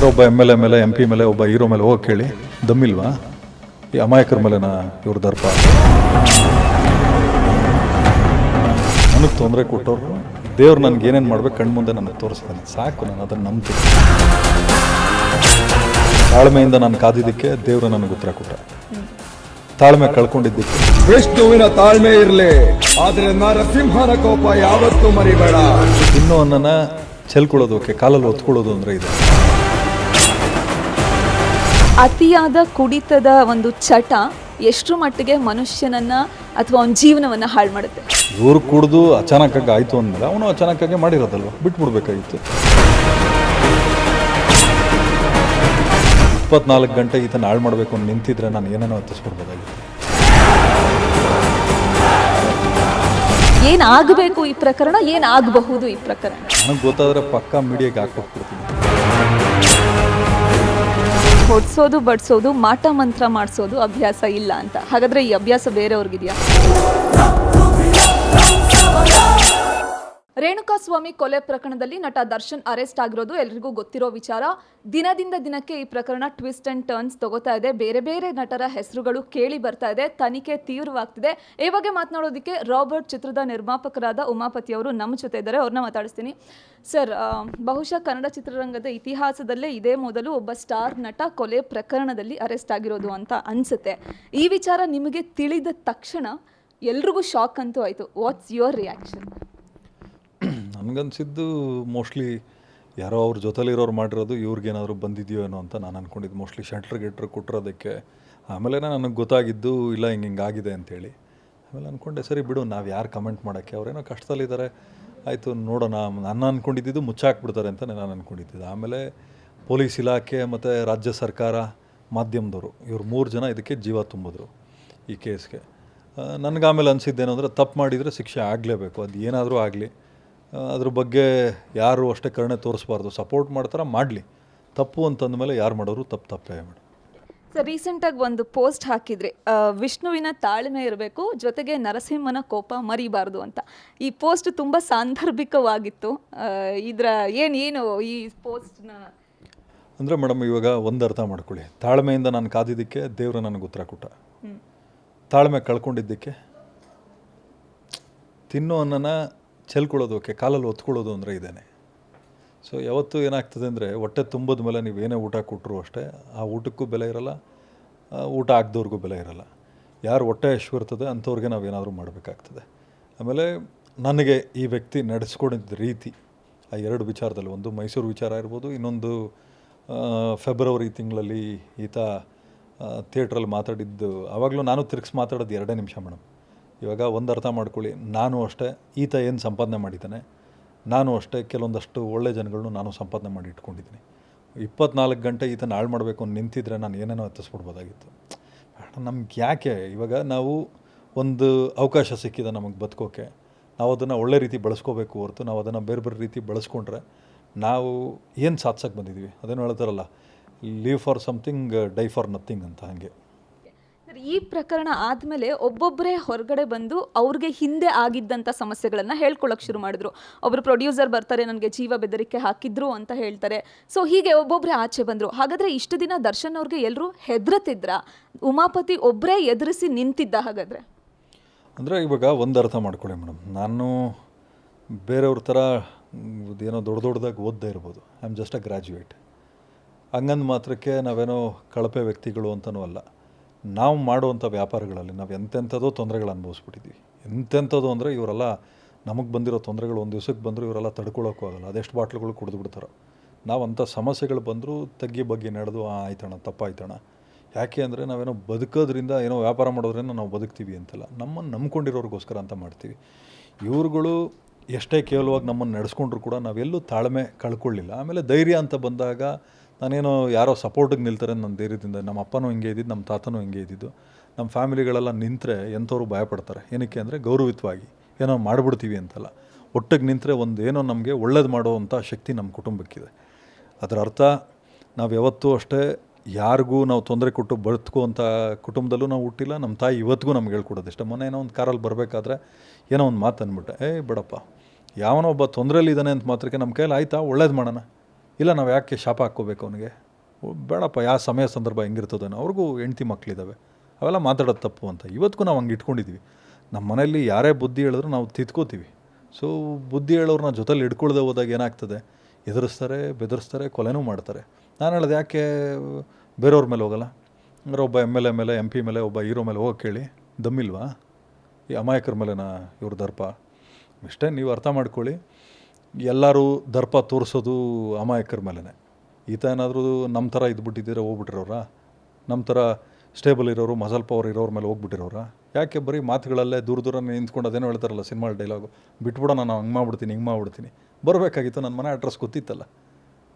ಅಂದ್ರೆ ಒಬ್ಬ M L A ಮೇಲೆ ಎಂ ಪಿ ಮೇಲೆ ಒಬ್ಬ ಹೀರೋ ಮೇಲೆ ಹೋಗಿ ಕೇಳಿ ದಮ್ಮಿಲ್ವಾ? ಈ ಅಮಾಯಕರ ಮೇಲೆನ ಇವ್ರ ದರ್ಪ. ನನಗೆ ತೊಂದರೆ ಕೊಟ್ಟವ್ರು ದೇವ್ರು ನನಗೆ ಏನೇನು ಮಾಡ್ಬೇಕು ಕಣ್ಣು ಮುಂದೆ ನನಗೆ ತೋರಿಸ್ತಾನೆ. ಸಾಕು ನಾನು ಅದನ್ನು ನಂಬ್ತೀನಿ. ತಾಳ್ಮೆಯಿಂದ ನಾನು ಕಾದಿದ್ದಕ್ಕೆ ದೇವರು ನನಗೆ ಉತ್ತರ ಕೊಟ್ಟ ತಾಳ್ಮೆ ಕಳ್ಕೊಂಡಿದ್ದಕ್ಕೆ. ವಿಷ್ಣುವಿನ ತಾಳ್ಮೆ ಇರಲಿ ಆದರೆ ನರಸಿಂಹನ ಕೋಪ ಯಾವತ್ತೂ ಮರಿಬೇಡ. ಇನ್ನೂ ಅನ್ನನ ಚೆಲ್ಕೊಳ್ಳೋದಕ್ಕೆ ಕಾಲಲ್ಲಿ ಒತ್ಕೊಳ್ಳೋದು ಅಂದರೆ ಇದೆ. ಅತಿಯಾದ ಕುಡಿತದ ಒಂದು ಚಟ ಎಷ್ಟು ಮಟ್ಟಿಗೆ ಮನುಷ್ಯನನ್ನ ಅಥವಾ ಅವನ ಜೀವನವನ್ನ ಹಾಳು ಮಾಡುತ್ತೆ? ಇವ್ರು ಕುಡಿದು ಅಚಾನಕ್ಕಾಗಿ ಆಯಿತು ಅಂದಮೇಲೆ ಅವನು ಅಚಾನಕ್ಕಾಗಿ ಮಾಡಿರೋದಲ್ವ? ಬಿಟ್ಬಿಡ್ಬೇಕಾಗಿತ್ತು. ಇಪ್ಪತ್ನಾಲ್ಕು ಗಂಟೆ ಈತನ ಹಾಳು ಮಾಡಬೇಕು ಅಂತ ನಿಂತಿದ್ರೆ ನಾನು ಏನೇನೋ ಹತ್ತಿಸ್ಬಿಡ್ಬೋದಾಗಿತ್ತು ಏನಾಗಬೇಕು ಈ ಪ್ರಕರಣ? ಏನಾಗಬಹುದು ಈ ಪ್ರಕರಣ? ನನಗೆ ಗೊತ್ತಾದರೆ ಪಕ್ಕಾ ಮೀಡಿಯಾಗೆ ಹಾಕ್ಕೊಟ್ಬಿಡ್ತೀನಿ. ಹೊಡ್ಸೋದು ಬಡ್ಸೋದು ಮಾಟ ಮಂತ್ರ ಮಾಡಿಸೋದು ಅಭ್ಯಾಸ ಇಲ್ಲ ಅಂತ. ಹಾಗಾದ್ರೆ ಈ ಅಭ್ಯಾಸ ಬೇರೆಯವ್ರಿಗಿದೆಯಾ? ರೇಣುಕಾ ಸ್ವಾಮಿ ಕೊಲೆ ಪ್ರಕರಣದಲ್ಲಿ ನಟ ದರ್ಶನ್ ಅರೆಸ್ಟ್ ಆಗಿರೋದು ಎಲ್ರಿಗೂ ಗೊತ್ತಿರೋ ವಿಚಾರ. ದಿನದಿಂದ ದಿನಕ್ಕೆ ಈ ಪ್ರಕರಣ ಟ್ವಿಸ್ಟ್ ಅಂಡ್ ಟರ್ನ್ಸ್ ತಗೋತಾ ಇದೆ. ಬೇರೆ ಬೇರೆ ನಟರ ಹೆಸರುಗಳು ಕೇಳಿ ಬರ್ತಾ ಇದೆ. ತನಿಖೆ ತೀವ್ರವಾಗ್ತಿದೆ. ಈ ಬಗ್ಗೆ ಮಾತನಾಡೋದಕ್ಕೆ ರಾಬರ್ಟ್ ಚಿತ್ರದ ನಿರ್ಮಾಪಕರಾದ ಉಮಾಪತಿ ಅವರು ನಮ್ಮ ಜೊತೆ ಇದ್ದಾರೆ. ಅವ್ರನ್ನ ಮಾತಾಡಿಸ್ತೀನಿ. ಸರ್ ಬಹುಶಃ ಕನ್ನಡ ಚಿತ್ರರಂಗದ ಇತಿಹಾಸದಲ್ಲೇ ಇದೇ ಮೊದಲು ಒಬ್ಬ ಸ್ಟಾರ್ ನಟ ಕೊಲೆ ಪ್ರಕರಣದಲ್ಲಿ ಅರೆಸ್ಟ್ ಆಗಿರೋದು ಅಂತ ಅನ್ಸುತ್ತೆ. ಈ ವಿಚಾರ ನಿಮಗೆ ತಿಳಿದ ತಕ್ಷಣ ಎಲ್ರಿಗೂ ಶಾಕ್ ಅಂತೂ ಆಯಿತು. ವಾಟ್ಸ್ ಯುವರ್ ರಿಯಾಕ್ಷನ್ ನನಗನ್ಸಿದ್ದು ಮೋಸ್ಟ್ಲಿ ಯಾರೋ ಅವ್ರ ಜೊತೆಲಿರೋರು ಮಾಡಿರೋದು ಇವ್ರಿಗೇನಾದರೂ ಬಂದಿದೆಯೋ ಏನೋ ಅಂತ ನಾನು ಅಂದ್ಕೊಂಡಿದ್ದು ಮೋಸ್ಟ್ಲಿ ಶಟ್ರ್ ಗಿಟ್ರ್ ಕೊಟ್ಟಿರೋದಕ್ಕೆ. ಆಮೇಲೆ ನನಗೆ ಗೊತ್ತಾಗಿದ್ದು ಇಲ್ಲ, ಹಿಂಗೆ ಹಿಂಗೆ ಆಗಿದೆ ಅಂತೇಳಿ. ಆಮೇಲೆ ಅಂದ್ಕೊಂಡೆ ಸರಿ ಬಿಡು, ನಾವು ಯಾರು ಕಮೆಂಟ್ ಮಾಡೋಕ್ಕೆ? ಅವರೇನೋ ಕಷ್ಟದಲ್ಲಿದ್ದಾರೆ ಆಯಿತು, ನೋಡೋಣ. ನಾನು ಅಂದ್ಕೊಂಡಿದ್ದು ಮುಚ್ಚಾಕ್ಬಿಡ್ತಾರೆ ಅಂತ ನಾನು ಅಂದ್ಕೊಂಡಿದ್ದಿದ್ದು ಆಮೇಲೆ ಪೊಲೀಸ್ ಇಲಾಖೆ ಮತ್ತು ರಾಜ್ಯ ಸರ್ಕಾರ, ಮಾಧ್ಯಮದವರು, ಇವ್ರು ಮೂರು ಜನ ಇದಕ್ಕೆ ಜೀವ ತುಂಬಿದ್ರು ಈ ಕೇಸ್ಗೆ ಆಮೇಲೆ ಅನಿಸಿದ್ದೇನು ಅಂದರೆ ತಪ್ಪು ಮಾಡಿದರೆ ಶಿಕ್ಷೆ ಆಗಲೇಬೇಕು. ಅದು ಏನಾದರೂ ಆಗಲಿ. ಅದ್ರ ಬಗ್ಗೆ ಯಾರು ಅಷ್ಟೇ ಕರುಣೆ ತೋರಿಸ್ಬಾರ್ದು. ಸಪೋರ್ಟ್ ಮಾಡ್ತಾರ? ಮಾಡಲಿ. ತಪ್ಪು ಅಂತಂದಮೇಲೆ ಯಾರು ಮಾಡೋರು ತಪ್ಪು ತಪ್ಪೇ ಮೇಡಮ್ ಸರ್ ರೀಸೆಂಟಾಗಿ ಒಂದು ಪೋಸ್ಟ್ ಹಾಕಿದ್ರಿ ಆ, ವಿಷ್ಣುವಿನ ತಾಳ್ಮೆ ಇರಬೇಕು ಜೊತೆಗೆ ನರಸಿಂಹನ ಕೋಪ ಮರಿಬಾರ್ದು ಅಂತ. ಈ ಪೋಸ್ಟ್ ತುಂಬ ಸಾಂದರ್ಭಿಕವಾಗಿತ್ತು. ಇದರ ಇದ್ರ ಏನು ಏನು ಈ ಪೋಸ್ಟ್ನ ಅಂದರೆ ಮೇಡಮ್ ಇವಾಗ ಒಂದು ಅರ್ಥ ಮಾಡ್ಕೊಳ್ಳಿ. ತಾಳ್ಮೆಯಿಂದ ನಾನು ಕಾದಿದ್ದಕ್ಕೆ ದೇವರು ನನಗೆ ಉತ್ತರ ಕೊಟ್ಟ. ತಾಳ್ಮೆ ಕಳ್ಕೊಂಡಿದ್ದಕ್ಕೆ ತಿನ್ನೋ ಅನ್ನನ ಚೆಲ್ಕೊಳ್ಳೋದಕ್ಕೆ ಕಾಲಲ್ಲಿ ಒತ್ಕೊಳ್ಳೋದು ಅಂದರೆ ಇದೇನೆ. ಸೊ ಯಾವತ್ತೂ ಏನಾಗ್ತದೆ ಅಂದರೆ ಹೊಟ್ಟೆ ತುಂಬದ ಮೇಲೆ ನೀವು ಏನೇ ಊಟ ಕೊಟ್ಟರು ಅಷ್ಟೇ, ಆ ಊಟಕ್ಕೂ ಬೆಲೆ ಇರಲ್ಲ ಊಟ ಆಗದವ್ರಿಗೂ ಬೆಲೆ ಇರಲ್ಲ. ಯಾರು ಹೊಟ್ಟೆ ಇರ್ತದೆ ಅಂಥವ್ರಿಗೆ ನಾವು ಏನಾದರೂ ಮಾಡಬೇಕಾಗ್ತದೆ. ಆಮೇಲೆ ನನಗೆ ಈ ವ್ಯಕ್ತಿ ನಡೆಸ್ಕೊಂಡಿದ್ದ ರೀತಿ, ಆ ಎರಡು ವಿಚಾರದಲ್ಲಿ, ಒಂದು ಮೈಸೂರು ವಿಚಾರ ಇರ್ಬೋದು, ಇನ್ನೊಂದು ಫೆಬ್ರವರಿ ತಿಂಗಳಲ್ಲಿ ಈತ ಥಿಯೇಟ್ರಲ್ಲಿ ಮಾತಾಡಿದ್ದು, ಆವಾಗಲೂ ನಾನು ತಿರ್ಗಿಸಿ ಮಾತಾಡೋದು ಎರಡೇ ನಿಮಿಷ ಮೇಡಮ್. ಇವಾಗ ಒಂದು ಅರ್ಥ ಮಾಡ್ಕೊಳ್ಳಿ. ನಾನು ಅಷ್ಟೇ ಈತ ಏನು ಸಂಪಾದನೆ ಮಾಡಿದ್ದಾನೆ? ನಾನು ಅಷ್ಟೇ ಕೆಲವೊಂದಷ್ಟು ಒಳ್ಳೆ ಜನಗಳನ್ನೂ ನಾನು ಸಂಪಾದನೆ ಮಾಡಿ ಇಟ್ಕೊಂಡಿದ್ದೀನಿ. ಇಪ್ಪತ್ನಾಲ್ಕು ಗಂಟೆ ಈತನ ಹಾಳು ಮಾಡಬೇಕು ಅಂತ ನಿಂತಿದ್ರೆ ನಾನು ಏನೇನೋ ಎತ್ತಿಸ್ಬಿಡ್ಬೋದಾಗಿತ್ತು. ನಮ್ಗೆ ಯಾಕೆ? ಇವಾಗ ನಾವು ಒಂದು ಅವಕಾಶ ಸಿಕ್ಕಿದೆ ನಮಗೆ ಬದುಕೋಕೆ. ನಾವು ಅದನ್ನು ಒಳ್ಳೆ ರೀತಿ ಬಳಸ್ಕೋಬೇಕು ಹೊರತು ನಾವು ಅದನ್ನು ಬೇರೆ ಬೇರೆ ರೀತಿ ಬಳಸ್ಕೊಂಡ್ರೆ ನಾವು ಏನು ಸಾಧ್ಸಕ್ಕೆ ಬಂದಿದ್ದೀವಿ? ಅದೇನು ಹೇಳ್ತಾರಲ್ಲ leave for something die for nothing ಅಂತ ಹಾಗೆ. ಈ ಪ್ರಕರಣ ಆದಮೇಲೆ ಒಬ್ಬೊಬ್ಬರೇ ಹೊರಗಡೆ ಬಂದು ಅವ್ರಿಗೆ ಹಿಂದೆ ಆಗಿದ್ದಂಥ ಸಮಸ್ಯೆಗಳನ್ನು ಹೇಳ್ಕೊಳ್ಳೋಕ್ಕೆ ಶುರು ಮಾಡಿದ್ರು. ಒಬ್ಬರು ಪ್ರೊಡ್ಯೂಸರ್ ಬರ್ತಾರೆ, ನನಗೆ ಜೀವ ಬೆದರಿಕೆ ಹಾಕಿದ್ರು ಅಂತ ಹೇಳ್ತಾರೆ. ಸೊ ಹೀಗೆ ಒಬ್ಬೊಬ್ಬರೇ ಆಚೆ ಬಂದರು. ಹಾಗಾದರೆ ಇಷ್ಟು ದಿನ ದರ್ಶನ್ ಅವ್ರಿಗೆ ಎಲ್ಲರೂ ಹೆದರತಿದ್ರ? ಉಮಾಪತಿ ಒಬ್ಬರೇ ಎದುರಿಸಿ ನಿಂತಿದ್ದ ಹಾಗಾದರೆ? ಅಂದರೆ ಇವಾಗ ಒಂದು ಅರ್ಥ ಮಾಡ್ಕೊಳ್ಳಿ ಮೇಡಮ್. ನಾನು ಬೇರೆಯವ್ರ ಥರ ಏನೋ ದೊಡ್ಡ ದೊಡ್ಡದಾಗಿ ಓದ್ದೇ ಇರ್ಬೋದು. I am just a graduate ಹಂಗಂದು ಮಾತ್ರಕ್ಕೆ ನಾವೇನೋ ಕಳಪೆ ವ್ಯಕ್ತಿಗಳು ಅಂತನೂ ಅಲ್ಲ. ನಾವು ಮಾಡುವಂಥ ವ್ಯಾಪಾರಗಳಲ್ಲಿ ನಾವು ಎಂತೆಂಥದೋ ತೊಂದರೆಗಳು ಅನುಭವಿಸ್ಬಿಟ್ಟಿದ್ವಿ ಎಂತೆಂಥದ್ದು ಅಂದರೆ ಇವರೆಲ್ಲ ನಮಗೆ ಬಂದಿರೋ ತೊಂದರೆಗಳು ಒಂದು ದಿವ್ಸಕ್ಕೆ ಬಂದರೂ ಇವರೆಲ್ಲ ತಡ್ಕೊಳ್ಳೋಕ್ಕೂ ಆಗಲ್ಲ. ಅದೆಷ್ಟು ಬಾಟ್ಲುಗಳು ಕುಡಿದು ಬಿಡ್ತಾರೆ. ನಾವು ಅಂಥ ಸಮಸ್ಯೆಗಳು ಬಂದರೂ ತಗ್ಗಿ ಬಗ್ಗೆ ನಡೆದು, ಆ, ಆಯ್ತಣ್ಣ, ತಪ್ಪಾಯ್ತಣ್ಣ. ಯಾಕೆ ಅಂದರೆ ನಾವೇನೋ ಬದುಕೋದ್ರಿಂದ ಏನೋ ವ್ಯಾಪಾರ ಮಾಡೋದ್ರಿಂದ ನಾವು ಬದುಕ್ತೀವಿ ಅಂತಲ್ಲ. ನಮ್ಮನ್ನು ನಂಬ್ಕೊಂಡಿರೋರಿಗೋಸ್ಕರ ಅಂತ ಮಾಡ್ತೀವಿ. ಇವ್ರುಗಳು ಎಷ್ಟೇ ಕೇವಲವಾಗಿ ನಮ್ಮನ್ನು ನಡೆಸ್ಕೊಂಡ್ರು ಕೂಡ ನಾವೆಲ್ಲೂ ತಾಳ್ಮೆ ಕಳ್ಕೊಳ್ಳಿಲ್ಲ. ಆಮೇಲೆ ಧೈರ್ಯ ಅಂತ ಬಂದಾಗ ನಾನೇನೋ ಯಾರೋ ಸಪೋರ್ಟಿಗೆ ನಿಲ್ತಾರೆ ನನ್ನ ಧೈರ್ಯದಿಂದ, ನಮ್ಮ ಅಪ್ಪನೂ ಹಿಂಗೆ ಇದ್ದಿದ್ದು, ನಮ್ಮ ತಾತನೂ ಹಿಂಗೆ ಇದ್ದಿದ್ದು. ನಮ್ಮ ಫ್ಯಾಮಿಲಿಗಳೆಲ್ಲ ನಿಂತರೆ ಎಂಥವ್ರು ಭಯಪಡ್ತಾರೆ. ಏನಕ್ಕೆ ಅಂದರೆ ಗೌರವಿತವಾಗಿ, ಏನೋ ಮಾಡಿಬಿಡ್ತೀವಿ ಅಂತಲ್ಲ. ಒಟ್ಟಿಗೆ ನಿಂತರೆ ಒಂದು ಏನೋ ನಮಗೆ ಒಳ್ಳೇದು ಮಾಡುವಂಥ ಶಕ್ತಿ ನಮ್ಮ ಕುಟುಂಬಕ್ಕಿದೆ. ಅದರ ಅರ್ಥ, ನಾವು ಯಾವತ್ತೂ ಅಷ್ಟೇ ಯಾರಿಗೂ ನಾವು ತೊಂದರೆ ಕೊಟ್ಟು ಬದುಕುವಂಥ ಕುಟುಂಬದಲ್ಲೂ ನಾವು ಹುಟ್ಟಿಲ್ಲ, ನಮ್ಮ ತಾಯಿ ಇವತ್ತಿಗೂ ನಮ್ಗೆ ಹೇಳ್ಕೊಡೋದು ಇಷ್ಟ ಮೊನ್ನೆ ಏನೋ ಒಂದು ಕಾರಲ್ಲಿ ಬರಬೇಕಾದ್ರೆ ಏನೋ ಒಂದು ಮಾತು ಅಂದ್ಬಿಟ್ಟೆ, ಏಯ್, ಬಿಡಪ್ಪ, ಯಾವನೋ ಒಬ್ಬ ತೊಂದರೆಯಲ್ಲಿ ಇದ್ದಾನೆ ಅಂತ ಮಾತ್ರಕ್ಕೆ ನಮ್ಮ ಕೈಯಲ್ಲಿ ಆಯ್ತಾ? ಒಳ್ಳೇದು ಮಾಡೋಣ. ಇಲ್ಲ, ನಾವು ಯಾಕೆ ಶಾಪ ಹಾಕ್ಕೋಬೇಕು ಅವನಿಗೆ? ಬೇಡಪ್ಪ, ಯಾವ ಸಮಯ ಸಂದರ್ಭ ಹೆಂಗಿರ್ತದೇನೋ ಅವ್ರಿಗೂ ಹೆಂಡ್ತಿ ಮಕ್ಕಳಿದ್ದಾವೆ ಅವೆಲ್ಲ ಮಾತಾಡೋದು ತಪ್ಪು ಅಂತ. ಇವತ್ತಿಗೂ ನಾವು ಹಂಗೆ ಇಟ್ಕೊಂಡಿದ್ದೀವಿ ನಮ್ಮ ಮನೆಯಲ್ಲಿ ಯಾರೇ ಬುದ್ಧಿ ಹೇಳಿದ್ರು ನಾವು ತಿದ್ಕೋತೀವಿ. ಸೊ ಬುದ್ಧಿ ಹೇಳೋರನ್ನ ಜೊತೆಲಿ ಹಿಡ್ಕೊಳ್ದೆ ಹೋದಾಗ ಏನಾಗ್ತದೆ? ಎದುರಿಸ್ತಾರೆ, ಬೆದರಿಸ್ತಾರೆ, ಕೊಲೆನೂ ಮಾಡ್ತಾರೆ. ನಾನು ಹೇಳೋದು ಯಾಕೆ ಬೇರೆಯವ್ರ ಮೇಲೆ ಹೋಗಲ್ಲ? ಅಂದರೆ ಒಬ್ಬ ಎಂ ಎಲ್ ಎ ಮೇಲೆ ಎಂ ಪಿ ಮೇಲೆ, ಒಬ್ಬ ಹೀರೋ ಮೇಲೆ ಹೋಗಿ ಕೇಳಿ. ದಮ್ಮಿಲ್ವಾ? ಈ ಅಮಾಯಕರ ಮೇಲೆನಾ ಇವ್ರ ದರ್ಪ? ಇಷ್ಟೇ, ನೀವು ಅರ್ಥ ಮಾಡ್ಕೊಳ್ಳಿ. ಎಲ್ಲರೂ ದರ್ಪ ತೋರಿಸೋದು ಅಮಾಯಕರ ಮೇಲೇ ಈತ ಏನಾದರೂ ನಮ್ಮ ಥರ ಇದ್ಬಿಟ್ಟಿದ್ದೀರ ಹೋಗ್ಬಿಟ್ಟಿರೋರ? ನಮ್ಮ ಥರ ಸ್ಟೇಬಲ್ ಇರೋರು, ಮಸಲ್ ಪವರ್ ಇರೋರ ಮೇಲೆ ಹೋಗ್ಬಿಟ್ಟಿರೋರ? ಯಾಕೆ ಬರೀ ಮಾತುಗಳಲ್ಲೇ ದೂರ ದೂರ ನಿಂತ್ಕೊಂಡು ಅದೇನೋ ಹೇಳ್ತಾರಲ್ಲ ಸಿನಿಮಾ ಡೈಲಾಗು ಬಿಟ್ಬಿಡೋ ನಾನು ಹಂಗೆ ಮಾಡ್ಬಿಡ್ತೀನಿ, ಹಿಂಗೆ ಮಾಡ್ಬಿಡ್ತೀನಿ. ಬರಬೇಕಾಗಿತ್ತು ನನ್ನ ಮನೆ ಅಡ್ರೆಸ್ ಗೊತ್ತಿತ್ತಲ್ಲ.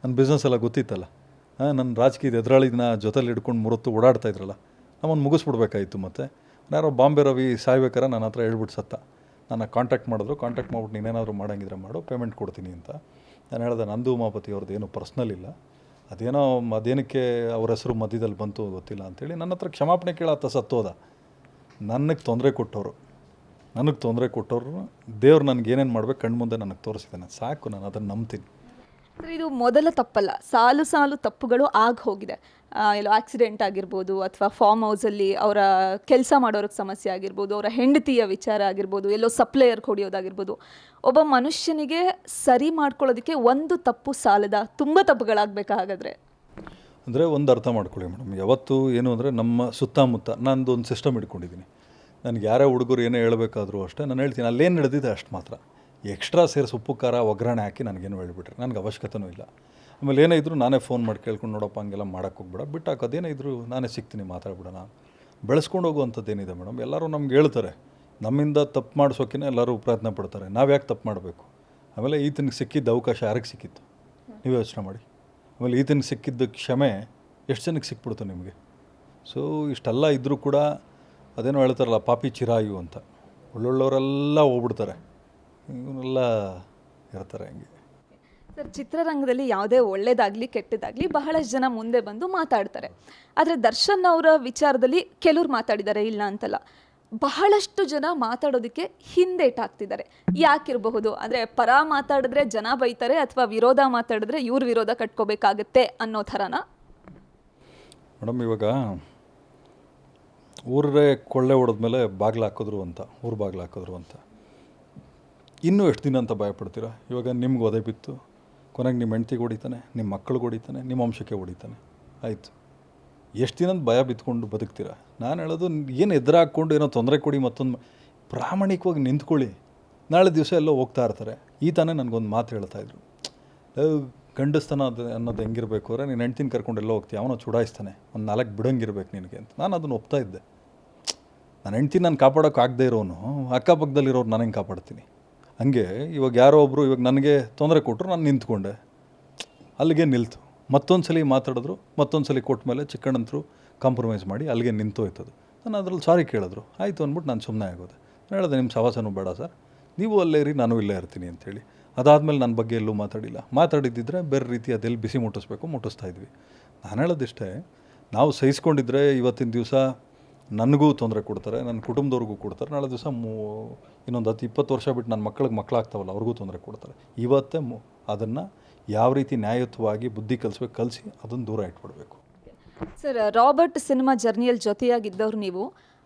ನನ್ನ ಬಿಸ್ನೆಸ್ ಎಲ್ಲ ಗೊತ್ತಿತ್ತಲ್ಲ. ನನ್ನ ರಾಜಕೀಯದ ಎದುರಾಳಿನ ಜೊತೆಲಿ ಹಿಡ್ಕೊಂಡು ಮುರತ್ತು ಓಡಾಡ್ತಾ ಇದ್ರಲ್ಲ. ನಮ್ಮನ್ನು ಮುಗಿಸ್ಬಿಡ್ಬೇಕಾಗಿತ್ತು ಮತ್ತೆ. ಯಾರೋ ಬಾಂಬೆ ರವಿ ಸಾಯ್ಬೇಕಾರೆ ನನ್ನ ಹತ್ರ ಹೇಳ್ಬಿಟ್ಟು ಸತ್ತ. ನನ್ನ ಕಾಂಟ್ಯಾಕ್ಟ್ ಮಾಡಿದ್ರು ಕಾಂಟ್ಯಾಕ್ಟ್ ಮಾಡ್ಬಿಟ್ಟು ನೀನೇನಾದರೂ ಮಾಡಂಗಿದ್ರೆ ಮಾಡು ಪೇಮೆಂಟ್ ಕೊಡ್ತೀನಿ ಅಂತ. ನಾನು ಹೇಳಿದೆ, ನಂದು ಉಮಾಪತಿ ಅವ್ರದ್ದು ಏನು ಪರ್ಸ್ನಲ್ ಇಲ್ಲ. ಅದೇನೋ ಅದೇನಕ್ಕೆ ಅವ್ರ ಹೆಸರು ಮಧ್ಯದಲ್ಲಿ ಬಂತು ಗೊತ್ತಿಲ್ಲ ಅಂತೇಳಿ ನನ್ನ ಹತ್ರ ಕ್ಷಮಾಪಣೆ ಕೇಳತ್ತ ಸತ್ತೋದ ನನಗೆ ತೊಂದರೆ ಕೊಟ್ಟವರು. ನನಗೆ ತೊಂದರೆ ಕೊಟ್ಟವರು. ದೇವ್ರು ನನಗೆ ಏನೇನು ಮಾಡ್ಬೇಕು ಕಣ್ಮುಂದೆ ನನಗೆ ತೋರಿಸಿದ್ದಾನೆ. ಸಾಕು, ನಾನು ಅದನ್ನು ನಂಬ್ತೀನಿ. ಸರ್ ಇದು ಮೊದಲ ತಪ್ಪಲ್ಲ. ಸಾಲು ಸಾಲು ತಪ್ಪುಗಳು ಆಗ ಹೋಗಿದೆ. ಎಲ್ಲೋ ಆಕ್ಸಿಡೆಂಟ್ ಆಗಿರ್ಬೋದು ಅಥವಾ ಫಾರ್ಮ್ ಹೌಸಲ್ಲಿ ಅವರ ಕೆಲಸ ಮಾಡೋರಿಗೆ ಸಮಸ್ಯೆ ಆಗಿರ್ಬೋದು, ಅವರ ಹೆಂಡತಿಯ ವಿಚಾರ ಆಗಿರ್ಬೋದು, ಎಲ್ಲೋ ಸಪ್ಲೈಯರ್ ಹೊಡೆಯೋದಾಗಿರ್ಬೋದು, ಒಬ್ಬ ಮನುಷ್ಯನಿಗೆ ಸರಿ ಮಾಡ್ಕೊಳ್ಳೋದಕ್ಕೆ ಒಂದು ತಪ್ಪು ಸಾಲದ ತುಂಬ ತಪ್ಪುಗಳಾಗಬೇಕಾಗಾದ್ರೆ. ಅಂದರೆ ಒಂದು ಅರ್ಥ ಮಾಡ್ಕೊಳ್ಳಿ ಮೇಡಮ್ ಯಾವತ್ತು ಏನು ಅಂದರೆ ನಮ್ಮ ಸುತ್ತಮುತ್ತ ನಂದು ಒಂದು ಸಿಸ್ಟಮ್ ಇಟ್ಕೊಂಡಿದ್ದೀನಿ. ನನಗೆ ಯಾರೇ ಹುಡುಗರು ಏನೇ ಹೇಳಬೇಕಾದ್ರೂ ಅಷ್ಟೇ, ನಾನು ಹೇಳ್ತೀನಿ, ಅಲ್ಲೇನು ನಡೆದಿದೆ ಅಷ್ಟು ಮಾತ್ರ. ಎಕ್ಸ್ಟ್ರಾ ಸೇರಿಸಿ ಉಪ್ಪು, ಖಾರ, ಒಗ್ಗರಣೆ ಹಾಕಿ ನನಗೇನು ಹೇಳ್ಬಿಟ್ರೆ ನನಗೆ ಅವಶ್ಯಕತೆನೂ ಇಲ್ಲ. ಆಮೇಲೆ ಏನೇ ಇದ್ದರೂ ನಾನೇ ಫೋನ್ ಮಾಡಿ ಕೇಳ್ಕೊಂಡು ನೋಡಪ್ಪ, ಹಂಗೆಲ್ಲ ಮಾಡೋಕ್ಕೆ ಹೋಗ್ಬೇಡ. ಬಿಟ್ಟು ಹಾಕೋದೇನೇ ಇದ್ದರೂ ನಾನೇ ಸಿಗ್ತೀನಿ, ಮಾತಾಡ್ಬಿಡೋಣ. ಬೆಳೆಸ್ಕೊಂಡು ಹೋಗುವಂಥದ್ದು ಏನಿದೆ ಮೇಡಮ್? ಎಲ್ಲರೂ ನಮ್ಗೆ ಹೇಳ್ತಾರೆ, ನಮ್ಮಿಂದ ತಪ್ಪು ಮಾಡಿಸೋಕಿನ ಎಲ್ಲರೂ ಪ್ರಯತ್ನ ಪಡ್ತಾರೆ. ನಾವು ಯಾಕೆ ತಪ್ಪು ಮಾಡಬೇಕು? ಆಮೇಲೆ ಈತನಿಗೆ ಸಿಕ್ಕಿದ್ದ ಅವಕಾಶ ಯಾರಿಗೆ ಸಿಕ್ಕಿತ್ತು? ನೀವು ಯೋಚನೆ ಮಾಡಿ. ಆಮೇಲೆ ಈತನಿಗೆ ಸಿಕ್ಕಿದ್ದ ಕ್ಷಮೆ ಎಷ್ಟು ಜನಕ್ಕೆ ಸಿಕ್ಬಿಡ್ತು ನಿಮಗೆ? ಸೊ ಇಷ್ಟೆಲ್ಲ ಇದ್ದರೂ ಕೂಡ ಅದೇನೋ ಹೇಳ್ತಾರಲ್ಲ, ಪಾಪಿ ಚಿರಾಯು ಅಂತ. ಒಳ್ಳೊಳ್ಳೋರೆಲ್ಲ ಹೋಗ್ಬಿಡ್ತಾರೆ. ಇವನ್ನೆಲ್ಲ ಇರ್ತಾರೆ ಹಂಗೆ. ಸರ್ ಚಿತ್ರರಂಗದಲ್ಲಿ ಯಾವುದೇ ಒಳ್ಳೇದಾಗಲಿ ಕೆಟ್ಟದಾಗಲಿ ಬಹಳಷ್ಟು ಜನ ಮುಂದೆ ಬಂದು ಮಾತಾಡ್ತಾರೆ. ಆದರೆ ದರ್ಶನ್ ಅವರ ವಿಚಾರದಲ್ಲಿ ಕೆಲವ್ರು ಮಾತಾಡಿದ್ದಾರೆ ಇಲ್ಲ ಅಂತಲ್ಲ. ಬಹಳಷ್ಟು ಜನ ಮಾತಾಡೋದಕ್ಕೆ ಹಿಂದೇಟಾಗ್ತಿದ್ದಾರೆ. ಯಾಕಿರಬಹುದು? ಅಂದರೆ ಪರ ಮಾತಾಡಿದ್ರೆ ಜನ ಬೈತಾರೆ ಅಥವಾ ವಿರೋಧ ಮಾತಾಡಿದ್ರೆ ಇವ್ರ ವಿರೋಧ ಕಟ್ಕೋಬೇಕಾಗತ್ತೆ ಅನ್ನೋ ಥರನ? ಮೇಡಮ್ ಇವಾಗ ಊರೇ ಕೊಳ್ಳೆ ಹೊಡೆದ್ಮೇಲೆ ಬಾಗಿಲು ಹಾಕಿದ್ರು ಅಂತ ಊರು ಬಾಗಿಲು ಹಾಕಿದ್ರು ಅಂತ. ಇನ್ನೂ ಎಷ್ಟು ದಿನ ಅಂತ ಭಯಪಡ್ತೀರಾ? ಇವಾಗ ನಿಮ್ಗೆ ಒದೆ ಬಿತ್ತು. ಕೊನೆಗೆ ನಿಮ್ಮ ಹೆಂಡ್ತಿಗೆ ಹೊಡಿತಾನೆ ನಿಮ್ಮ ಮಕ್ಕಳಿಗೆ ಹೊಡಿತಾನೆ ನಿಮ್ಮ ವಂಶಕ್ಕೆ ಹೊಡಿತಾನೆ. ಆಯಿತು. ಎಷ್ಟು ದಿನ ಭಯ ಬಿತ್ಕೊಂಡು ಬದುಕ್ತೀರಾ? ನಾನು ಹೇಳೋದು ಏನು ಎದುರಾಕ್ಕೊಂಡು ಏನೋ ತೊಂದರೆ ಕೊಡಿ ಮತ್ತೊಂದು ಪ್ರಾಮಾಣಿಕವಾಗಿ ನಿಂತ್ಕೊಳ್ಳಿ. ನಾಳೆ ದಿವಸ ಎಲ್ಲ ಹೋಗ್ತಾ ಇರ್ತಾರೆ. ಈ ತಾನೇ ನನಗೊಂದು ಮಾತು ಹೇಳ್ತಾ ಇದ್ರು. ಲವ್, ಗಂಡಸ್ತನ ಅದು ಅನ್ನೋದು ಹೆಂಗಿರಬೇಕು ಅಂದರೆ ನೀನು ಹೆಂಡ್ತಿನ ಕರ್ಕೊಂಡು ಎಲ್ಲ ಹೋಗ್ತೀಯ ಅವನು ಚುಡಾಯಿಸ್ತಾನೆ. ಒಂದು ನಾಲ್ಕು ಬಿಡೋಂಗಿರ್ಬೇಕು ನಿನಗೆ ಅಂತ. ನಾನು ಅದನ್ನು ಒಪ್ತಾ ಇದ್ದೆ. ನನ್ನ ಹೆಂಡ್ತಿನ ನಾನು ಕಾಪಾಡೋಕ್ಕಾಗದೇ ಇರೋನು ಅಕ್ಕಪಕ್ಕದಲ್ಲಿರೋರು ನಾನು ಹೆಂಗೆ ಕಾಪಾಡ್ತೀನಿ? ಹಂಗೆ ಇವಾಗ ಯಾರೋ ಒಬ್ಬರು ಇವಾಗ ನನಗೆ ತೊಂದರೆ ಕೊಟ್ಟರು ನಾನು ನಿಂತ್ಕೊಂಡೆ. ಅಲ್ಲಿಗೆ ನಿಲ್ತು. ಮತ್ತೊಂದು ಸಲ ಮಾತಾಡಿದ್ರು ಮತ್ತೊಂದು ಸಲ ಕೊಟ್ಟ ಮೇಲೆ ಚಿಕ್ಕಣ್ಣಂತರು ಕಾಂಪ್ರಮೈಸ್ ಮಾಡಿ ಅಲ್ಲಿಗೆ ನಿಂತೋಯ್ತದು. ನಾನು ಅದ್ರಲ್ಲಿ ಸಾರಿ ಕೇಳಿದ್ರು. ಆಯಿತು ಅಂದ್ಬಿಟ್ಟು ನಾನು ಸುಮ್ಮನೆ ಆಗೋದೆ. ನಾನು ಹೇಳಿದೆ ನಿಮ್ಮ ಸವಾಸನು ಬೇಡ ಸರ್. ನೀವು ಅಲ್ಲೇ ಇರಿ, ನಾನು ಇಲ್ಲೇ ಇರ್ತೀನಿ ಅಂತೇಳಿ. ಅದಾದಮೇಲೆ ನನ್ನ ಬಗ್ಗೆ ಎಲ್ಲೂ ಮಾತಾಡಿಲ್ಲ. ಮಾತಾಡಿದ್ದಿದ್ರೆ ಬೇರೆ ರೀತಿ ಅದೆಲ್ಲಿ ಬಿಸಿ ಮುಟ್ಟಿಸ್ಬೇಕು ಮುಟ್ಟಿಸ್ತಾ ಇದ್ವಿ. ನಾನು ಹೇಳೋದಿಷ್ಟೇ, ನಾವು ಸಹಿಸ್ಕೊಂಡಿದ್ರೆ ಇವತ್ತಿನ ದಿವಸ ನನಗೂ ತೊಂದರೆ ಕೊಡ್ತಾರೆ ನನ್ನ ಕುಟುಂಬದವ್ರಿಗೂ ಕೊಡ್ತಾರೆ. ನಾಳೆ ದಿವಸ ಮೂ ಇನ್ನೊಂದು ಹತ್ತು ಇಪ್ಪತ್ತು ವರ್ಷ ಬಿಟ್ಟು ನನ್ನ ಮಕ್ಕಳಿಗೆ ಮಕ್ಕಳಾಗ್ತಾವಲ್ಲ ಅವ್ರಿಗೂ ತೊಂದರೆ ಕೊಡ್ತಾರೆ. ಇವತ್ತೇ ಮು ಅದನ್ನು ಯಾವ ರೀತಿ ನ್ಯಾಯಯುತವಾಗಿ ಬುದ್ಧಿ ಕಲಿಸ್ಬೇಕು ಕಲಿಸಿ ಅದನ್ನು ದೂರ ಇಟ್ಬಿಡ್ಬೇಕು. ಸರ್ ರಾಬರ್ಟ್ ಸಿನಿಮಾ ಜರ್ನಿಯಲ್ಲಿ ಜೊತೆಯಾಗಿದ್ದವ್ರು ನೀವು.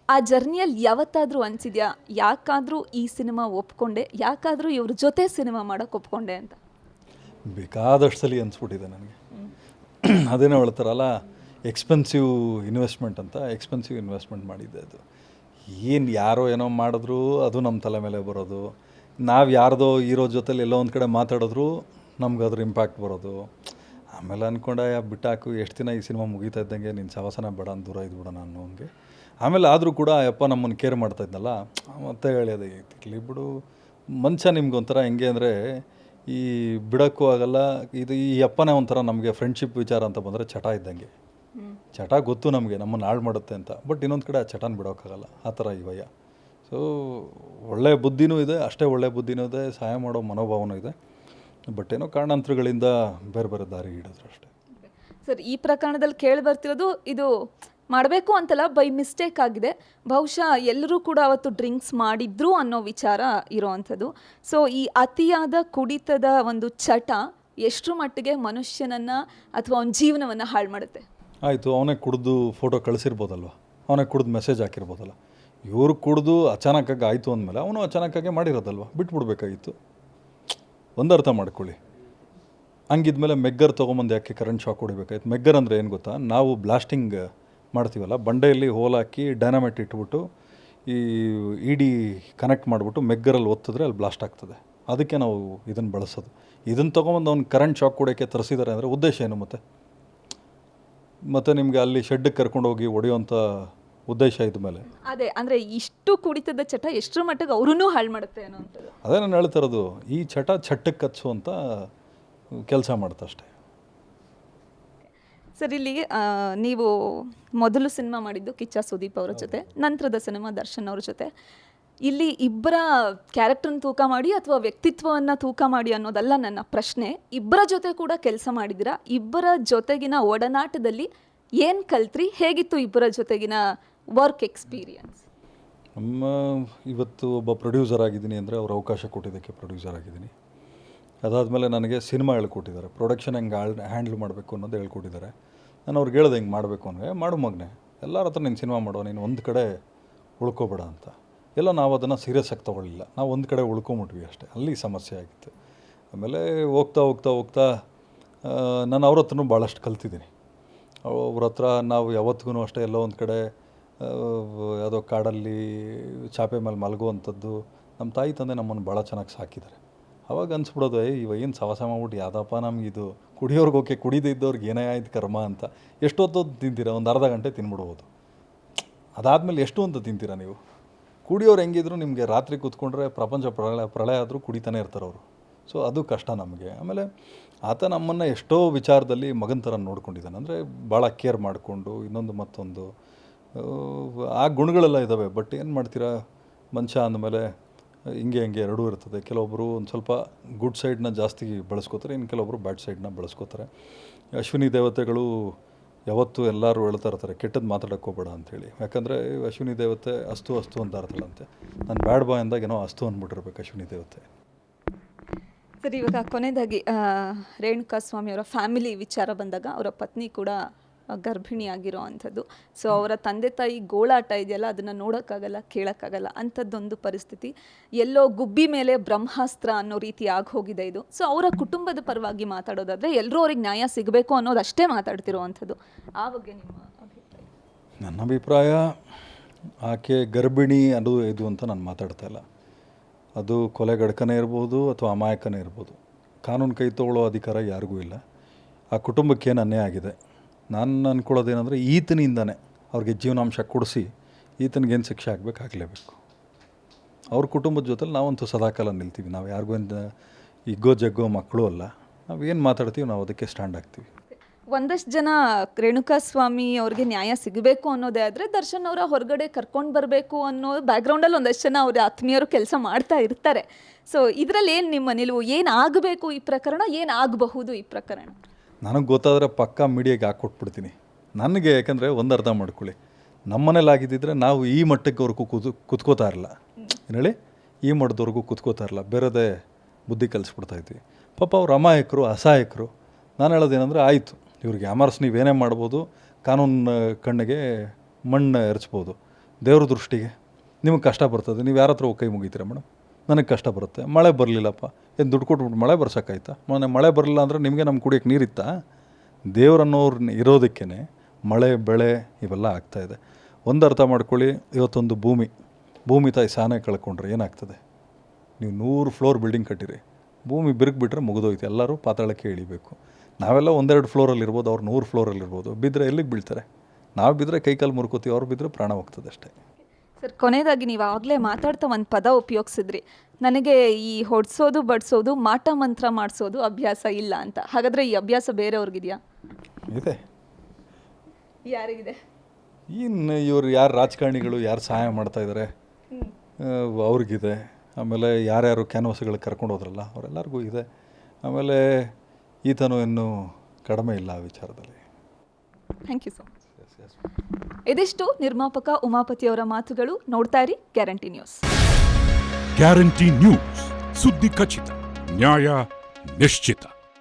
ಆ ಜರ್ನಿಯಲ್ಲಿ ಯಾವತ್ತಾದರೂ ಅನಿಸಿದ್ಯಾ? ಯಾಕಾದರೂ ಈ ಸಿನಿಮಾ ಒಪ್ಕೊಂಡೆ? ಯಾಕಾದರೂ ಇವ್ರ ಜೊತೆ ಸಿನಿಮಾ ಮಾಡೋಕೆ ಒಪ್ಕೊಂಡೆ ಅಂತ? ಬೇಕಾದಷ್ಟು ಸಲ ಅನಿಸ್ಬಿಟ್ಟಿದೆ ನನಗೆ. ಅದೇನೋ ಹೇಳ್ತಾರಲ್ಲ ಎಕ್ಸ್ಪೆನ್ಸಿವ್ ಇನ್ವೆಸ್ಟ್ಮೆಂಟ್ ಅಂತ ಎಕ್ಸ್ಪೆನ್ಸಿವ್ ಇನ್ವೆಸ್ಟ್ಮೆಂಟ್ ಮಾಡಿದ್ದೆ ಅದು. ಏನು ಯಾರೋ ಏನೋ ಮಾಡಿದ್ರು ಅದು ನಮ್ಮ ತಲೆ ಮೇಲೆ ಬರೋದು. ನಾವು ಯಾರ್ದೋ ಇರೋ ಜೊತೆಲಿ ಎಲ್ಲೋ ಒಂದು ಕಡೆ ಮಾತಾಡಿದ್ರು ನಮ್ಗೆ ಅದ್ರ ಇಂಪ್ಯಾಕ್ಟ್ ಬರೋದು. ಆಮೇಲೆ ಅಂದ್ಕೊಂಡೆ ಬಿಟ್ಟಾಕು, ಎಷ್ಟು ದಿನ ಈ ಸಿನಿಮಾ ಮುಗೀತಾ ಇದ್ದಂಗೆ ನಿನ್ನ ಸವಾಸನ ಬೇಡ ಅಂತ ದೂರ ಇದ್ಬಿಡ ನಾನು ಹಂಗೆ ಆಮೇಲೆ ಆದರೂ ಕೂಡ ಯಪ್ಪ ನಮ್ಮನ್ನು ಕೇರ್ ಮಾಡ್ತಾ ಇದ್ನಲ್ಲ, ಮತ್ತೆ ಹೇಳಿದೆ ಇರಲಿ ಬಿಡು. ಮನುಷ್ಯ ನಿಮ್ಗೊಂಥರ ಹೆಂಗೆ ಅಂದರೆ, ಈ ಬಿಡೋಕ್ಕೂ ಆಗಲ್ಲ, ಇದು ಈ ಅಪ್ಪನೇ ಒಂಥರ ನಮಗೆ ಫ್ರೆಂಡ್ಶಿಪ್ ವಿಚಾರ ಅಂತ ಬಂದರೆ ಚಟ ಇದ್ದಂಗೆ. ಚಟ ಗೊತ್ತು ನಮಗೆ, ನಮ್ಮನ್ನು ಹಾಳು ಮಾಡುತ್ತೆ ಅಂತ. ಬಟ್ ಇನ್ನೊಂದು ಕಡೆ ಆ ಚಟನ ಬಿಡೋಕ್ಕಾಗಲ್ಲ. ಆ ಥರ ಇವಯ್ಯ ಸೊ ಒಳ್ಳೆಯ ಬುದ್ಧಿನೂ ಇದೆ, ಅಷ್ಟೇ ಒಳ್ಳೆಯ ಬುದ್ಧಿನೂ ಇದೆ, ಸಹಾಯ ಮಾಡೋ ಮನೋಭಾವನೂ ಇದೆ. ಬಟ್ ಏನೋ ಕಾರಣಾಂತರಗಳಿಂದ ಬೇರೆ ಬೇರೆ ದಾರಿ ಹಿಡಿದ್ರು ಅಷ್ಟೇ. ಸರ್, ಈ ಪ್ರಕರಣದಲ್ಲಿ ಕೇಳಿ ಬರ್ತಿರೋದು ಇದು ಮಾಡಬೇಕು ಅಂತಲ್ಲ, ಬೈ ಮಿಸ್ಟೇಕ್ ಆಗಿದೆ. ಬಹುಶಃ ಎಲ್ಲರೂ ಕೂಡ ಅವತ್ತು ಡ್ರಿಂಕ್ಸ್ ಮಾಡಿದ್ರು ಅನ್ನೋ ವಿಚಾರ ಇರೋವಂಥದ್ದು. ಸೊ ಈ ಅತಿಯಾದ ಕುಡಿತದ ಒಂದು ಚಟ ಎಷ್ಟರ ಮಟ್ಟಿಗೆ ಮನುಷ್ಯನನ್ನು ಅಥವಾ ಅವನ ಜೀವನವನ್ನು ಹಾಳು ಮಾಡುತ್ತೆ? ಆಯಿತು, ಅವನೇ ಕುಡಿದು ಫೋಟೋ ಕಳಿಸಿರ್ಬೋದಲ್ವ? ಅವನೇ ಕುಡ್ದು ಮೆಸೇಜ್ ಹಾಕಿರ್ಬೋದಲ್ಲ. ಇವರು ಕುಡಿದು ಅಚಾನಕ್ಕಾಗಿ ಆಯಿತು ಅಂದಮೇಲೆ ಅವನು ಅಚಾನಕ್ಕಾಗೆ ಮಾಡಿರೋದಲ್ವ? ಬಿಟ್ಬಿಡ್ಬೇಕಾಗಿತ್ತು. ಒಂದು ಅರ್ಥ ಮಾಡ್ಕೊಳ್ಳಿ. ಹಂಗಿದ್ಮೇಲೆ ಮೆಗ್ಗರ್ ತೊಗೊಂಬಂದು ಯಾಕೆ ಕರೆಂಟ್ ಶಾಕ್ ಹೊಡಿಬೇಕಾಯ್ತು ಮೆಗ್ಗರ್ ಅಂದರೆ ಏನು ಗೊತ್ತಾ? ನಾವು ಬ್ಲಾಸ್ಟಿಂಗ್ ಮಾಡ್ತೀವಲ್ಲ, ಬಂಡೆಯಲ್ಲಿ ಹೋಲ್ ಹಾಕಿ ಡೈನಾಮೈಟ್ ಇಟ್ಬಿಟ್ಟು ಈ ಇಡಿ ಕನೆಕ್ಟ್ ಮಾಡಿಬಿಟ್ಟು ಮೆಗ್ಗರಲ್ಲಿ ಒತ್ತಿದ್ರೆ ಅಲ್ಲಿ ಬ್ಲಾಸ್ಟ್ ಆಗ್ತದೆ. ಅದಕ್ಕೆ ನಾವು ಇದನ್ನು ಬಳಸೋದು. ಇದನ್ನು ತೊಗೊಂಬಂದು ಅವ್ನು ಕರೆಂಟ್ ಶಾಕ್ ಕೊಡೋಕ್ಕೆ ತರಿಸಿದ್ದಾರೆ ಅಂದರೆ ಉದ್ದೇಶ ಏನು ಮತ್ತೆ? ಮತ್ತು ನಿಮಗೆ ಅಲ್ಲಿ ಶೆಡ್ಗೆ ಕರ್ಕೊಂಡು ಹೋಗಿ ಹೊಡೆಯುವಂಥ ಉದ್ದೇಶ ಇದ್ದ ಮೇಲೆ. ಅದೇ ಅಂದ್ರೆ ಇಷ್ಟು ಕುಡಿತದ ಚಟ ಎಷ್ಟರ ಮಟ್ಟಿಗೆ ಅವ್ರೂ ಹಾಳು ಮಾಡುತ್ತೆ ಅನ್ನೋಂಥದ್ದು ಅದೇ ನಾನು ಹೇಳ್ತಾ ಇರೋದು ಈ ಚಟ ಚಟ್ಟಕ್ಕೆ ಕಚ್ಚುವಂಥ ಕೆಲಸ ಮಾಡುತ್ತೆ ಅಷ್ಟೇ. ಸರ್ ಇಲ್ಲಿ ನೀವು ಮೊದಲು ಸಿನಿಮಾ ಮಾಡಿದ್ದು ಕಿಚ್ಚ ಸುದೀಪ್ ಅವರ ಜೊತೆ ನಂತರದ ಸಿನಿಮಾ ದರ್ಶನ್ ಅವ್ರ ಜೊತೆ. ಇಲ್ಲಿ ಇಬ್ಬರ ಕ್ಯಾರೆಕ್ಟರ್ನ ತೂಕ ಮಾಡಿ ಅಥವಾ ವ್ಯಕ್ತಿತ್ವವನ್ನು ತೂಕ ಮಾಡಿ ಅನ್ನೋದಲ್ಲ ನನ್ನ ಪ್ರಶ್ನೆ. ಇಬ್ಬರ ಜೊತೆ ಕೂಡ ಕೆಲಸ ಮಾಡಿದಿರ ಇಬ್ಬರ ಜೊತೆಗಿನ ಒಡನಾಟದಲ್ಲಿ ಏನು ಕಲ್ತ್ರಿ? ಹೇಗಿತ್ತು ಇಬ್ಬರ ಜೊತೆಗಿನ ವರ್ಕ್ ಎಕ್ಸ್ಪೀರಿಯನ್ಸ್ ನಮ್ಮ, ಇವತ್ತು ಒಬ್ಬ ಪ್ರೊಡ್ಯೂಸರ್ ಆಗಿದ್ದೀನಿ ಅಂದರೆ ಅವ್ರು ಅವಕಾಶ ಕೊಟ್ಟಿದ್ದಕ್ಕೆ ಪ್ರೊಡ್ಯೂಸರ್ ಆಗಿದ್ದೀನಿ. ಅದಾದಮೇಲೆ ನನಗೆ ಸಿನಿಮಾ ಹೇಳ್ಕೊಟ್ಟಿದ್ದಾರೆ. ಪ್ರೊಡಕ್ಷನ್ ಹೆಂಗೆ ಹ್ಯಾಂಡ್ಲ್ ಮಾಡಬೇಕು ಅನ್ನೋದು ಹೇಳ್ಕೊಟ್ಟಿದ್ದಾರೆ. ನಾನು ಅವ್ರಿಗೆ ಹೇಳ್ದೆ ಹಿಂಗೆ ಮಾಡಬೇಕು ಅಂದರೆ, ಮಾಡು ಮಗನೇ, ಎಲ್ಲರ ಹತ್ರ ನೀನು ಸಿನಿಮಾ ಮಾಡೋ, ನೀನು ಒಂದು ಕಡೆ ಉಳ್ಕೋಬೇಡ ಅಂತ. ಎಲ್ಲ ನಾವು ಅದನ್ನು ಸೀರಿಯಸ್ ಆಗಿ ತೊಗೊಳ್ಳಿಲ್ಲ. ನಾವು ಒಂದು ಕಡೆ ಉಳ್ಕೊಂಬಿಟ್ವಿ ಅಷ್ಟೇ. ಅಲ್ಲಿ ಸಮಸ್ಯೆ ಆಗಿತ್ತು. ಆಮೇಲೆ ಹೋಗ್ತಾ ಹೋಗ್ತಾ ಹೋಗ್ತಾ ನಾನು ಅವ್ರ ಹತ್ರನೂ ಭಾಳಷ್ಟು ಕಲ್ತಿದ್ದೀನಿ. ಅವ್ರ ಹತ್ರ ನಾವು ಯಾವತ್ತಿಗೂ ಅಷ್ಟೇ ಎಲ್ಲೋ ಒಂದು ಕಡೆ ಯಾವುದೋ ಕಾಡಲ್ಲಿ ಚಾಪೆ ಮೇಲೆ ಮಲಗುವಂಥದ್ದು. ನಮ್ಮ ತಾಯಿ ತಂದೆ ನಮ್ಮನ್ನು ಭಾಳ ಚೆನ್ನಾಗಿ ಸಾಕಿದ್ದಾರೆ. ಅವಾಗ ಅನ್ಸ್ಬಿಡೋದು ಇವ ಏನು ಸವಾಸ ಮಾಡ್ಬಿಟ್ಟು, ಯಾವ್ದಪ್ಪ ನಮಗಿದು ಕುಡಿಯೋರ್ಗೆ ಓಕೆ ಕುಡಿದೇ ಇದ್ದವ್ರಿಗೆ ಏನೇ ಆಯ್ತು ಕರ್ಮ ಅಂತ. ಎಷ್ಟೊತ್ತೊತ್ತು ತಿಂತೀರಾ? ಒಂದು ಅರ್ಧ ಗಂಟೆ ತಿನ್ಬಿಡ್ಬೋದು. ಅದಾದಮೇಲೆ ಎಷ್ಟು ಅಂತ ತಿಂತೀರಾ ನೀವು? ಕುಡಿಯೋರು ಹೆಂಗಿದ್ರು ನಿಮಗೆ ರಾತ್ರಿ ಕೂತ್ಕೊಂಡ್ರೆ ಪ್ರಪಂಚ ಪ್ರಳಯ ಪ್ರಳಯ ಆದರೂ ಕುಡಿತಾನೆ ಇರ್ತಾರೆ ಅವರು. ಸೊ ಅದು ಕಷ್ಟ ನಮಗೆ. ಆಮೇಲೆ ಆತ ನಮ್ಮನ್ನು ಎಷ್ಟೋ ವಿಚಾರದಲ್ಲಿ ಮಗನ ಥರ ನೋಡ್ಕೊಂಡಿದ್ದಾನೆ. ಅಂದರೆ ಭಾಳ ಕೇರ್ ಮಾಡಿಕೊಂಡು ಇನ್ನೊಂದು ಮತ್ತೊಂದು ಆ, ಗುಣಗಳೆಲ್ಲ ಇದ್ದಾವೆ ಬಟ್ ಏನು ಮಾಡ್ತೀರಾ? ಮನುಷ್ಯ ಅಂದಮೇಲೆ ಹಿಂಗೆ ಹಿಂಗೆ ಎರಡೂ ಇರ್ತದೆ. ಕೆಲವೊಬ್ಬರು ಒಂದು ಸ್ವಲ್ಪ ಗುಡ್ ಸೈಡ್ನ ಜಾಸ್ತಿ ಬಳಸ್ಕೋತಾರೆ. ಇನ್ನು ಕೆಲವೊಬ್ಬರು ಬ್ಯಾಡ್ ಸೈಡ್ನ ಬಳಸ್ಕೋತಾರೆ. ಅಶ್ವಿನಿ ದೇವತೆಗಳು ಯಾವತ್ತೂ ಎಲ್ಲರೂ ಹೇಳ್ತಾ ಇರ್ತಾರೆ ಕೆಟ್ಟದ್ದು ಮಾತಾಡೋಕೆ ಹೋಗ್ಬೇಡ ಅಂಥೇಳಿ ಯಾಕಂದರೆ ಅಶ್ವಿನಿ ದೇವತೆ ಅಸ್ತು ಅಸ್ತು ಅಂತ ಇರ್ತಾಳಂತೆ ನಾನು ಬ್ಯಾಡ್ ಬಾಯ್ ಅಂದಾಗ ಏನೋ ಅಸ್ತು ಅಂದ್ಬಿಟ್ಟಿರ್ಬೇಕು ಅಶ್ವಿನಿ ದೇವತೆ. ಸರಿ, ಇವಾಗ ಕೊನೆಯದಾಗಿ ರೇಣುಕಾ ಸ್ವಾಮಿ ಅವರ ಫ್ಯಾಮಿಲಿ ವಿಚಾರ ಬಂದಾಗ, ಅವರ ಪತ್ನಿ ಕೂಡ ಆ, ಗರ್ಭಿಣಿ ಆಗಿರೋ ಅಂಥದ್ದು. ಸೊ ಅವರ ತಂದೆ ತಾಯಿ ಗೋಳಾಟ ಇದೆಯಲ್ಲ ಅದನ್ನು ನೋಡೋಕ್ಕಾಗಲ್ಲ ಕೇಳೋಕ್ಕಾಗಲ್ಲ ಅಂಥದ್ದೊಂದು ಪರಿಸ್ಥಿತಿ. ಎಲ್ಲೋ ಗುಬ್ಬಿ ಮೇಲೆ ಬ್ರಹ್ಮಾಸ್ತ್ರ ಅನ್ನೋ ರೀತಿ ಆಗೋಗಿದೆ ಇದು. ಸೊ ಅವರ ಕುಟುಂಬದ ಪರವಾಗಿ ಮಾತಾಡೋದಾದರೆ ಎಲ್ಲರೂ ಅವ್ರಿಗೆ ನ್ಯಾಯ ಸಿಗಬೇಕು ಅನ್ನೋದಷ್ಟೇ ಮಾತಾಡ್ತಿರೋ ಅಂಥದ್ದು. ಆ ಬಗ್ಗೆ ನಿಮ್ಮ ಅಭಿಪ್ರಾಯ? ನನ್ನ ಅಭಿಪ್ರಾಯ ಆಕೆ ಗರ್ಭಿಣಿ ಅದು ಇದು ಅಂತ ನಾನು ಮಾತಾಡ್ತಾ ಇಲ್ಲ. ಅದು ಕೊಲೆಗಡ್ಕನೇ ಇರ್ಬೋದು ಅಥವಾ ಅಮಾಯಕನೇ ಇರ್ಬೋದು. ಕಾನೂನು ಕೈ ತಗೊಳ್ಳೋ ಅಧಿಕಾರ ಯಾರಿಗೂ ಇಲ್ಲ. ಆ ಕುಟುಂಬಕ್ಕೆ ನನ್ನೇ ಅನ್ಯಾಯ ಆಗಿದೆ? ನಾನು ಅಂದ್ಕೊಳ್ಳೋದೇನೆಂದರೆ ಈತನಿಂದನೇ ಅವ್ರಿಗೆ ಜೀವನಾಂಶ ಕೊಡಿಸಿ ಈತನಿಗೇನು ಶಿಕ್ಷೆ ಆಗಬೇಕು ಆಗಲೇಬೇಕು ಅವ್ರ ಕುಟುಂಬದ ಜೊತೆಲಿ ನಾವಂತೂ ಸದಾಕಾಲ ನಿಲ್ತೀವಿ. ನಾವು ಯಾರಿಗೂ ಇಗ್ಗೋ ಜಗ್ಗೋ ಮಕ್ಕಳು ಅಲ್ಲ. ನಾವು ಏನು ಮಾತಾಡ್ತೀವಿ ನಾವು ಅದಕ್ಕೆ ಸ್ಟ್ಯಾಂಡ್ ಆಗ್ತೀವಿ. ಒಂದಷ್ಟು ಜನ ರೇಣುಕಾ ಸ್ವಾಮಿ ಅವ್ರಿಗೆ ನ್ಯಾಯ ಸಿಗಬೇಕು ಅನ್ನೋದೇ ಆದರೆ ದರ್ಶನ್ ಅವರ ಹೊರಗಡೆ ಕರ್ಕೊಂಡು ಬರಬೇಕು ಅನ್ನೋ ಬ್ಯಾಕ್ಗ್ರೌಂಡಲ್ಲಿ ಒಂದಷ್ಟು ಜನ ಅವ್ರ ಆತ್ಮೀಯರು ಕೆಲಸ ಮಾಡ್ತಾ ಇರ್ತಾರೆ. ಸೊ ಇದರಲ್ಲಿ ಏನು ನಿಮ್ಮ ನಿಲುವು? ಏನಾಗಬೇಕು ಈ ಪ್ರಕರಣ? ಏನು ಆಗಬಹುದು ಈ ಪ್ರಕರಣ? ನನಗೆ ಗೊತ್ತಾದರೆ ಪಕ್ಕಾ ಮೀಡಿಯಾಗೆ ಹಾಕ್ಕೊಟ್ಬಿಡ್ತೀನಿ. ನನಗೆ ಯಾಕಂದರೆ ಒಂದು ಅರ್ಥ ಮಾಡ್ಕೊಳ್ಳಿ. ನಮ್ಮನೇಲಿ ಆಗಿದ್ದಿದ್ರೆ ನಾವು ಈ ಮಟ್ಟಕ್ಕೆವರೆಗೂ ಕೂತು ಕುತ್ಕೋತಾ ಇರಲ್ಲ ಹೇಳಿ? ಈ ಮಟ್ಟದವರೆಗೂ ಕುತ್ಕೋತಾ ಇರಲ್ಲ ಬೇರೆದೇ ಬುದ್ಧಿ ಕಲಿಸ್ಬಿಡ್ತಾ ಇದ್ವಿ. ಪಾಪ ಅವ್ರು ಅಮಾಯಕರು, ಅಸಹಾಯಕರು. ನಾನು ಹೇಳೋದೇನೆಂದರೆ ಆಯಿತು. ಇವ್ರಿಗೆ ಅಮರ್ಸ್ ನೀವೇನೇ ಮಾಡ್ಬೋದು, ಕಾನೂನು ಕಣ್ಣಿಗೆ ಮಣ್ಣು ಎರಚ್ಬೋದು. ದೇವ್ರ ದೃಷ್ಟಿಗೆ. ನಿಮಗೆ ಕಷ್ಟ ಬರ್ತದೆ. ನೀವು ಯಾರ ಹತ್ರ ಕೈ ಮುಗಿತೀರಾ ಮೇಡಮ್ ನನಗೆ ಕಷ್ಟ ಬರುತ್ತೆ. ಮಳೆ ಬರಲಿಲ್ಲಪ್ಪ. ಏನು ದುಡ್ಡು ಕೊಟ್ಬಿಟ್ಟು ಮಳೆ ಬರ್ಸೋಕ್ಕಾಯ್ತಾ? ಮೊನ್ನೆ ಮಳೆ ಬರಲಿಲ್ಲ ಅಂದರೆ ನಿಮಗೆ ನಮ್ಮ ಕುಡಿಯೋಕ್ಕೆ ನೀರಿತ್ತಾ? ದೇವರನ್ನೋರು ಇರೋದಕ್ಕೇ ಮಳೆ, ಬೆಳೆ ಇವೆಲ್ಲ ಆಗ್ತಾಯಿದೆ ಒಂದು ಅರ್ಥ ಮಾಡ್ಕೊಳ್ಳಿ, ಇವತ್ತೊಂದು ಭೂಮಿ. ಭೂಮಿ ತಾಯಿ ಸಾನೆ ಕಳ್ಕೊಂಡ್ರೆ ಏನಾಗ್ತದೆ? ನೀವು ನೂರು ಫ್ಲೋರ್ ಬಿಲ್ಡಿಂಗ್ ಕಟ್ಟಿರಿ. ಭೂಮಿ ಬಿರುಗ್ಬಿಟ್ರೆ ಮುಗಿದೋಯ್ತು. ಎಲ್ಲರೂ ಪಾತಾಳಕ್ಕೆ ಇಳಿಬೇಕು. ನಾವೆಲ್ಲ ಒಂದೆರಡು ಫ್ಲೋರಲ್ಲಿರ್ಬೋದು ಅವ್ರು ನೂರು ಫ್ಲೋರಲ್ಲಿ ಇರ್ಬೋದು. ಬಿದ್ದರೆ ಎಲ್ಲಿಗೆ ಬೀಳ್ತಾರೆ? ನಾವು ಬಿದ್ದರೆ ಕೈಕಾಲು ಮುರ್ಕೋತೀವಿ, ಅವ್ರು ಬಿದ್ದರೆ ಪ್ರಾಣ ಹೋಗ್ತದೆ ಅಷ್ಟೇ. ಸರ್ ಕೊನೆಯದಾಗಿ ನೀವು ಆಗಲೇ ಮಾತಾಡ್ತಾ ಒಂದು ಪದ ಉಪಯೋಗಿಸಿದ್ರಿ. ನನಗೆ ಈ ಹೊಡ್ಸೋದು ಬಡಿಸೋದು ಮಾಟ ಮಂತ್ರ ಮಾಡಿಸೋದು ಅಭ್ಯಾಸ ಇಲ್ಲ ಅಂತ. ಹಾಗಾದರೆ ಈ ಅಭ್ಯಾಸ ಬೇರೆಯವ್ರಿಗಿದೆಯಾ? ಇದೆ. ಯಾರಿಗಿದೆ? ಇನ್ನು ಇವರು ಯಾರು ರಾಜಕಾರಣಿಗಳು ಯಾರು ಸಹಾಯ ಮಾಡ್ತಾ ಇದ್ದಾರೆ ಅವ್ರಿಗಿದೆ. ಆಮೇಲೆ ಯಾರ್ಯಾರು ಕ್ಯಾನ್ವಾಸ್ಗಳಿಗೆ ಕರ್ಕೊಂಡು ಹೋದ್ರಲ್ಲ ಅವರೆಲ್ಲರಿಗೂ ಇದೆ. ಆಮೇಲೆ ಈತನು ಇನ್ನೂ ಕಡಿಮೆ ಇಲ್ಲ ಆ ವಿಚಾರದಲ್ಲಿ. ಥ್ಯಾಂಕ್ ಯು ಸೊ ಮಚ್ ಇದಿಷ್ಟು ನಿರ್ಮಾಪಕ ಉಮಾಪತಿ ಅವರ ಮಾತುಗಳು. ನೋಡ್ತಾ ಇರಿ ಗ್ಯಾರಂಟಿ ನ್ಯೂಸ್. Guarantee news. ಸುದ್ದಿ ಖಚಿತ ನ್ಯಾಯ ನಿಶ್ಚಿತ.